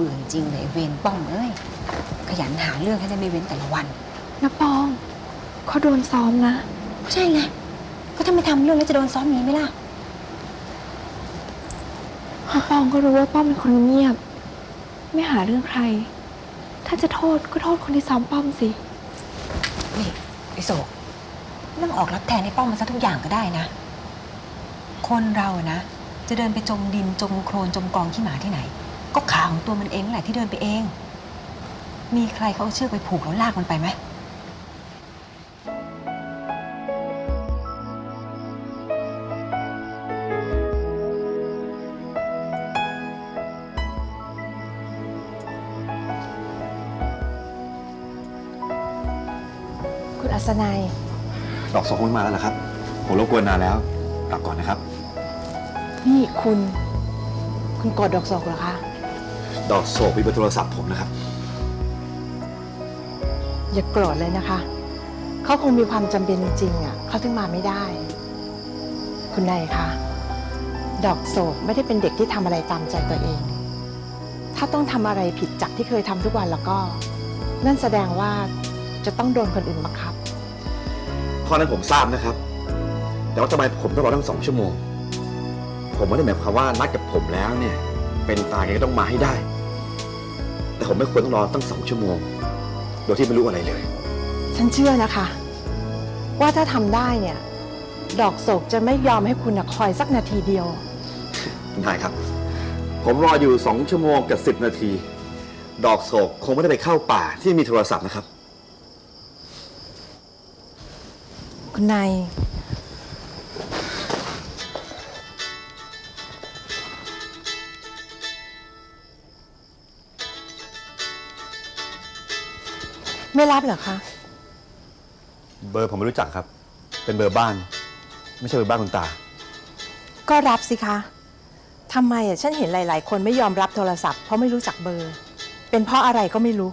บื่อจริงเลยเวรป้อมเอ้ยขยันหาเรื่องให้ได้ไม่เว้นแต่ละวันนะปองเขาโดนซ้อมนะก็ใช่ไงก็ถ้าไม่ทำเรื่องแล้วจะโดนซ้อมอย่างนี้ไหมล่ะนะปองก็รู้ว่าป้อมเป็นคนเงียบ ไม่หาเรื่องใคร ถ้าจะโทษก็โทษคนที่ซ้อมป้อมสินี่ไอโศกไม่ต้องออกรับแทนให้ป้อมมาซะทุกอย่างก็ได้นะ คนเราอะนะ จะเดินไปจมดินจมโครนจมกองขี้หมาที่ไหน ก็ขาของตัวมันเองนั่นแหละที่เดินไปเอง มีใครเขาเอาเชือกไปผูกแล้วลากมันไปไหม คุณอัศนัย ดอกโศกคงมาแล้วเหรอครับ ผมรบกวนนานแล้วกลับก่อนนะครับ นี่คุณ คุณกดดอกศอกเหรอคะ ดอกโศกมีเบอร์โทรศัพท์ผมนะครับ อย่าโกรธเลยนะคะ เขาคงมีความจำเป็นจริงๆอะเขาถึงมาไม่ได้ คุณนายคะ ดอกโศกไม่ได้เป็นเด็กที่ทำอะไรตามใจตัวเอง ถ้าต้องทำอะไรผิดจากที่เคยทำทุกวันแล้วก็ นั่นแสดงว่าจะต้องโดนคนอื่นบังคับ ข้อนั้นผมทราบนะครับ แต่ว่าทำไมผมต้องรอตั้งสองชั่วโมง ผมไม่ได้หมายความว่านัดกับผมแล้วเนี่ย เป็นตายไงก็ต้องมาให้ได้ แต่ผมไม่ควรต้องรอตั้งสองชั่วโมง โดยที่ไม่รู้อะไรเลย ฉันเชื่อนะคะ ว่าถ้าทำได้เนี่ย ดอกโศกจะไม่ยอมให้คุณน่ะคอยสักนาทีเดียว ได้ครับ ผมรออยู่สองชั่วโมงกับสิบนาที ดอกโศกคงไม่ได้ไปเข้าป่าที่มีโทรศัพท์นะครับ คุณนาย ไม่รับเหรอคะ เบอร์ผมไม่รู้จักครับ เป็นเบอร์บ้าน ไม่ใช่เบอร์บ้านคุณตา ก็รับสิคะทำไมอะฉันเห็นหลาย ๆ คนไม่ยอมรับโทรศัพท์ เพราะไม่รู้จักเบอร์ เป็นเพราะอะไรก็ไม่รู้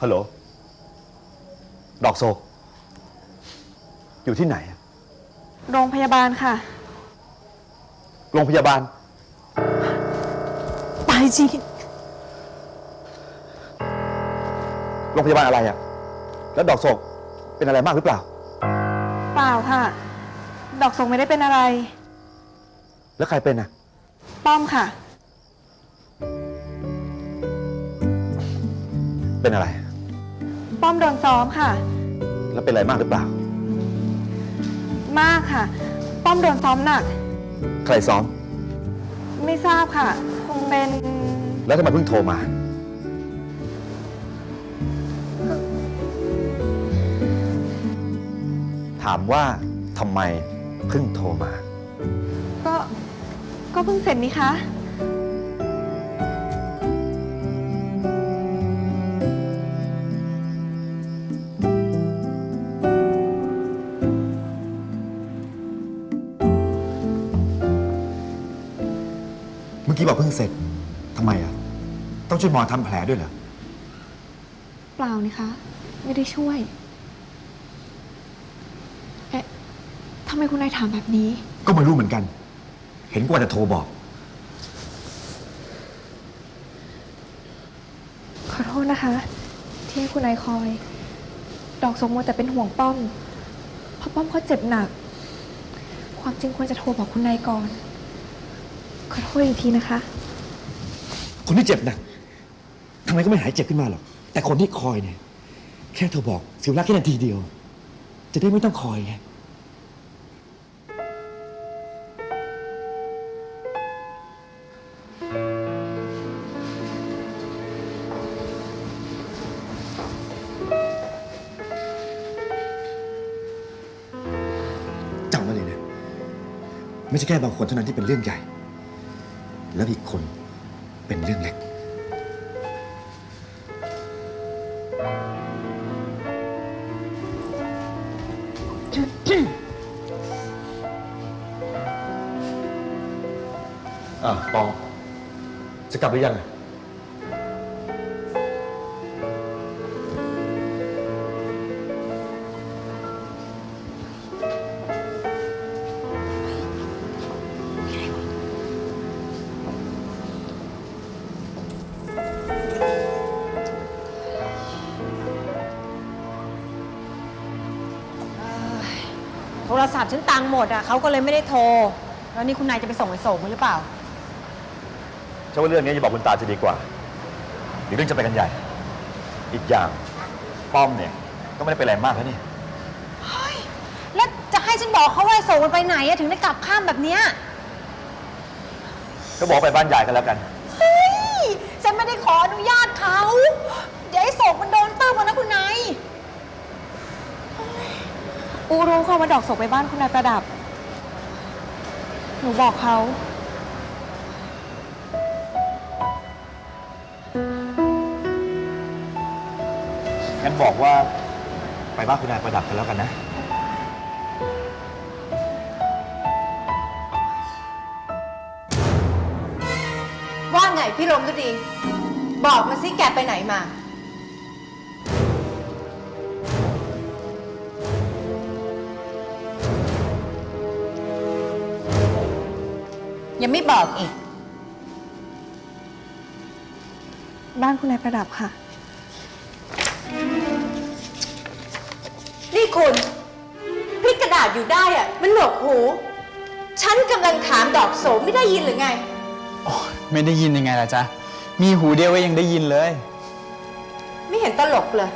ฮัลโหล ดอกโศกอยู่ที่ไหนอะ โรงพยาบาลค่ะ โรงพยาบาล ตายจริง โรงพยาบาลอะไรอะแล้วดอกโศกเป็นอะไรมากหรือเปล่า เปล่าค่ะ ดอกศอกไม่ได้เป็นอะไร แล้วใครเป็นอะป้อมค่ะ เป็นอะไร ป้อมโดนซ้อมค่ะ แล้วเป็นอะไรมากหรือเปล่า มากค่ะ ป้อมโดนซ้อมหนัก ใครซ้อม ไม่ทราบค่ะ คงเป็น แล้วทำไมเพิ่งโทรมา ถามว่าทำไมเพิ่งโทรมา ก็ ก็เพิ่งเสร็จนี่คะ เมื่อกี้บอกเพิ่งเสร็จทำไมอะต้องช่วยหมอทำแผลด้วยเหรอ เปล่านี่คะ ไม่ได้ช่วย เอ๊ะทำไมคุณนายถามแบบนี้ ก็ไม่รู้เหมือนกัน เห็นกว่าจะโทรบอก ขอโทษนะคะ ที่ให้คุณนายคอย ดอกสมมัวแต่เป็นห่วงป้อมเพราะป้อมเขาเจ็บหนัก ความจริงควรจะโทรบอกคุณนายก่อน ขอโทษอีกทีนะคะ คนที่เจ็บหนักทำไมก็ไม่หายเจ็บขึ้นมาหรอก แต่คนที่คอยเนี่ย แค่โทรบอกสิวรักแค่นาทีเดียว จะได้ไม่ต้องคอยไง จำไว้เลยนะ ไม่ใช่แค่บางคนเท่านั้นที่เป็นเรื่องใหญ่ แล้วอีกคนเป็นเรื่องเล็ก อะปองจะกลับหรือยังอะ รศัพท์ฉันตังค์หมดอะเขาก็เลยไม่ได้โทร แล้วนี่คุณนายจะไปส่งไอ้โศกมันหรือเปล่า ฉันว่าเรื่องนี้อย่าบอกคุณตาจะดีกว่าเดี๋ยวเรื่องจะไปกันใหญ่ อีกอย่างป้อมเนี่ยก็ไม่ได้เป็นอะไรมากแล้วนี่แล้วจะให้ฉันบอกเขาว่าไอ้โศกมันไปไหนอะถึงได้กลับข้ามแบบเนี้ย ก็บอกไปบ้านยายกันแล้วกัน เฮ้ย ฉันไม่ได้ขออนุญาตเขา เดี๋ยวไอ้โศกมันโดนตื้มมานะคุณนาย อูรู้ค่ะว่าดอกโศกไปบ้านคุณนายประดับ หนูบอกเขา งั้นบอกว่าไปบ้านคุณนายประดับกันแล้วกันนะ ว่าไงพี่ลมก็ดี บอกมาสิแกไปไหนมา ยังไม่บอกอีก บ้านคุณนายประดับค่ะ นี่คุณพลิกกระดาษอยู่ได้อะมันหนวกหู ฉันกำลังถามดอกโสมไม่ได้ยินหรือไง โอ้ยไม่ได้ยินยังไงล่ะจ๊ะ มีหูเดียวก็ยังได้ยินเลย ไม่เห็นตลกเลย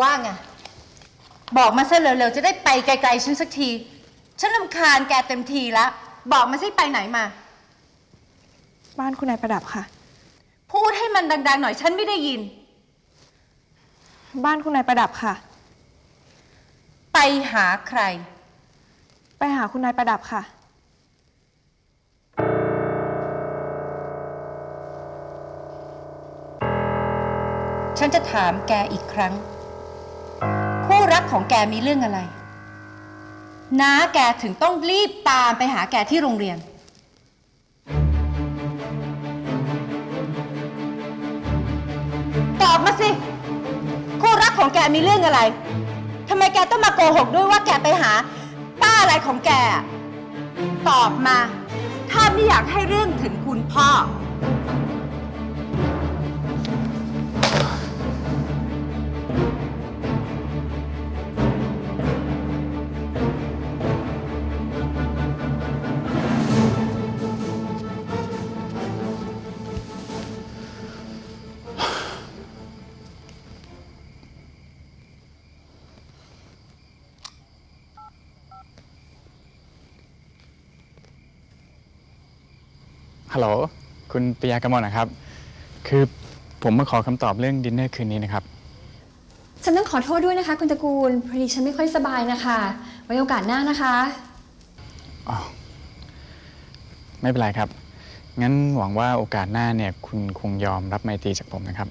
ว่าไง บอกมาซะเร็วๆ จะได้ไปไกลๆฉันสักที ฉันลำคาญแกเต็มทีแล้วบอกมาสิไปไหนมา บ้านคุณนายประดับค่ะ พูดให้มันดัง ๆ หน่อยฉันไม่ได้ยิน บ้านคุณนายประดับค่ะ ไปหาใคร ไปหาคุณนายประดับค่ะ ฉันจะถามแกอีกครั้งคู่รัก ของแกมีเรื่องอะไร น้าแกถึงต้องรีบตามไปหาแกที่โรงเรียน ตอบมาสิ คู่รักของแกมีเรื่องอะไร ทำไมแกต้องมาโกหกด้วยว่าแกไปหา ป้าอะไรของแก ตอบมา ถ้าไม่อยากให้เรื่องถึงคุณพ่อ ฮัลโหล คุณปิยากมลนะครับ คือผมมาขอคำตอบเรื่องดินเนอร์คืนนี้นะครับ ฉันต้องขอโทษด้วยนะคะ คุณตระกูลพอดีฉันไม่ค่อยสบายนะคะ ไว้โอกาสหน้านะคะ อ๋อ ไม่เป็นไรครับ งั้นหวังว่าโอกาสหน้าเนี่ย คุณคงยอมรับไมตรีจากผมนะครับ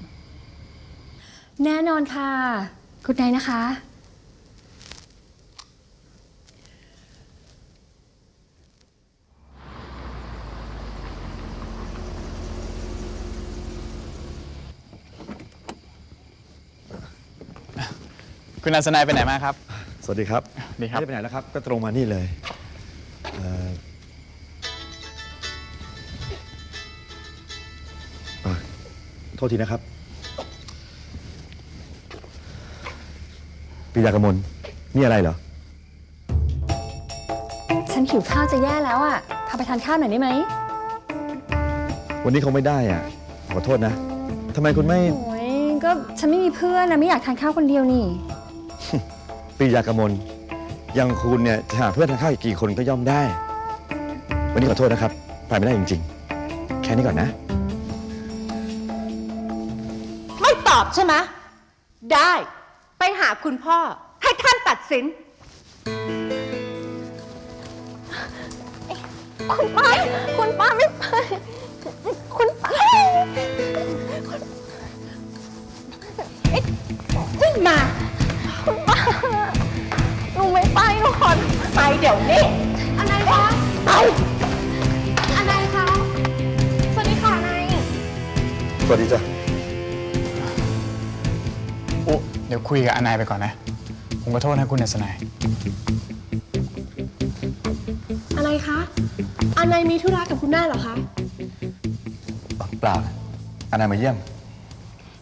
แน่นอนค่ะ คุณนายนะคะ คุณอาสนายไปไหนมาครับ สวัสดีครับดีครับ ไม่ได้ไปไหนแล้วครับ ก็ตรงมานี่เลยเอ่ออะโทษทีนะครับปิยากมลมีอะไรเหรอ ฉันหิวข้าวจะแย่แล้วอะ่ะ พาไปทานข้าวหน่อยได้ไหม วันนี้คงไม่ได้อะ ขอโทษนะทำไมคุณไม่ โอ้ยก็ฉันไม่มีเพื่อนนะไม่อยากทานข้าวคนเดียวนี่ ปิยากมลอยังคุณเนี่ยจะหาเพื่อนทานข้าวอีกกี่คนก็ย่อมได้ วันนี้ขอโทษนะครับไปไม่ได้จริง ๆ แค่นี้ก่อนนะ ไม่ตอบใช่ไหมได้ไปหาคุณพ่อ ให้ท่านตัดสิน คุณป้า คุณป้าไม่ไป คุณป้าขึ้นมา หนูไม่ไปหนูขอไปเดี๋ยวนี้อะไรคะไปอะไรคะ สวัสดีค่ะนายสวัสดีจ้ะอุ๊เดี๋ยวคุยกับอนายไปก่อนนะ ผมขอโทษนะคุณอาสนายอะไรคะอันนายมีธุระกับคุณแม่เหรอคะ เปล่าอันนายมาเยี่ยม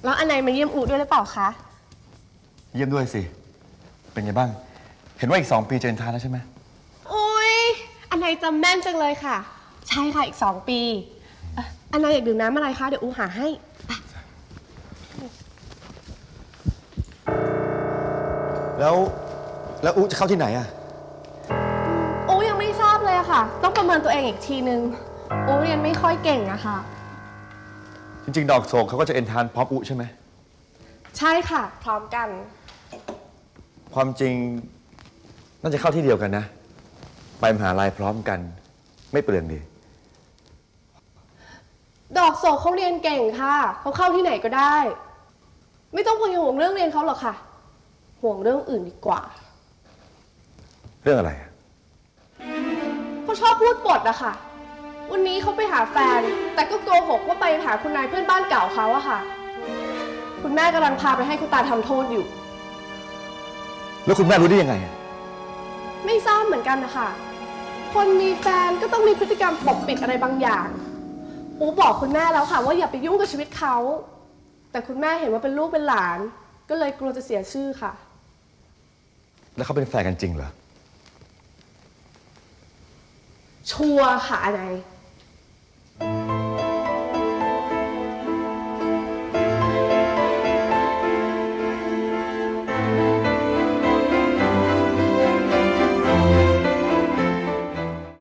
แล้วอันไหนมาเยี่ยมอูด้วยหรือเปล่าคะ เยี่ยมด้วยสิ เป็นไงบ้าง เห็นว่าอีกสองปีจะเอ็นทานแล้วใช่ไหมอุ้ยอันไหนจำแม่นจังเลยค่ะ ใช่ค่ะอีกสองปีเอ่ออันไหนอยากดื่มน้ำอะไรคะ เดี๋ยวอูหาให้ แล้ว แล้วอุ๊จะเข้าที่ไหนอะอูยังไม่ทราบเลยอะค่ะ ต้องประเมินตัวเองอีกทีนึง อูเรียนไม่ค่อยเก่งอะค่ะ จริง ๆ ดอกโศกเขาก็จะเอ็นทานพร้อมอุ๊ใช่ไหม ใช่ค่ะ พร้อมกัน ความจริงน่าจะเข้าที่เดียวกันนะ ไปมหาลัยพร้อมกัน ไม่เปลืองดี ดอกโศกเขาเรียนเก่งค่ะ เขาเข้าที่ไหนก็ได้ ไม่ต้องห่วงเรื่องเรียนเขาหรอกค่ะ ห่วงเรื่องอื่นดีกว่า เรื่องอะไรอะเขาชอบพูดปดอะค่ะ วันนี้เขาไปหาแฟน แต่ก็โกหกว่าไปหาคุณนายเพื่อนบ้านเก่าเขาอะค่ะ คุณแม่กำลังพาไปให้คุณตาทำโทษอยู่ แล้วคุณแม่รู้ได้ยังไงอะไม่ทราบเหมือนกันนะคะ คนมีแฟนก็ต้องมีพฤติกรรมปกปิดอะไรบางอย่าง อูบอกคุณแม่แล้วค่ะ ว่าอย่าไปยุ่งกับชีวิตเขา แต่คุณแม่เห็นว่าเป็นลูกเป็นหลาน ก็เลยกลัวจะเสียชื่อค่ะ แล้วเขาเป็นแฟนกันจริงเหรอ ชัวร์ค่ะอะไร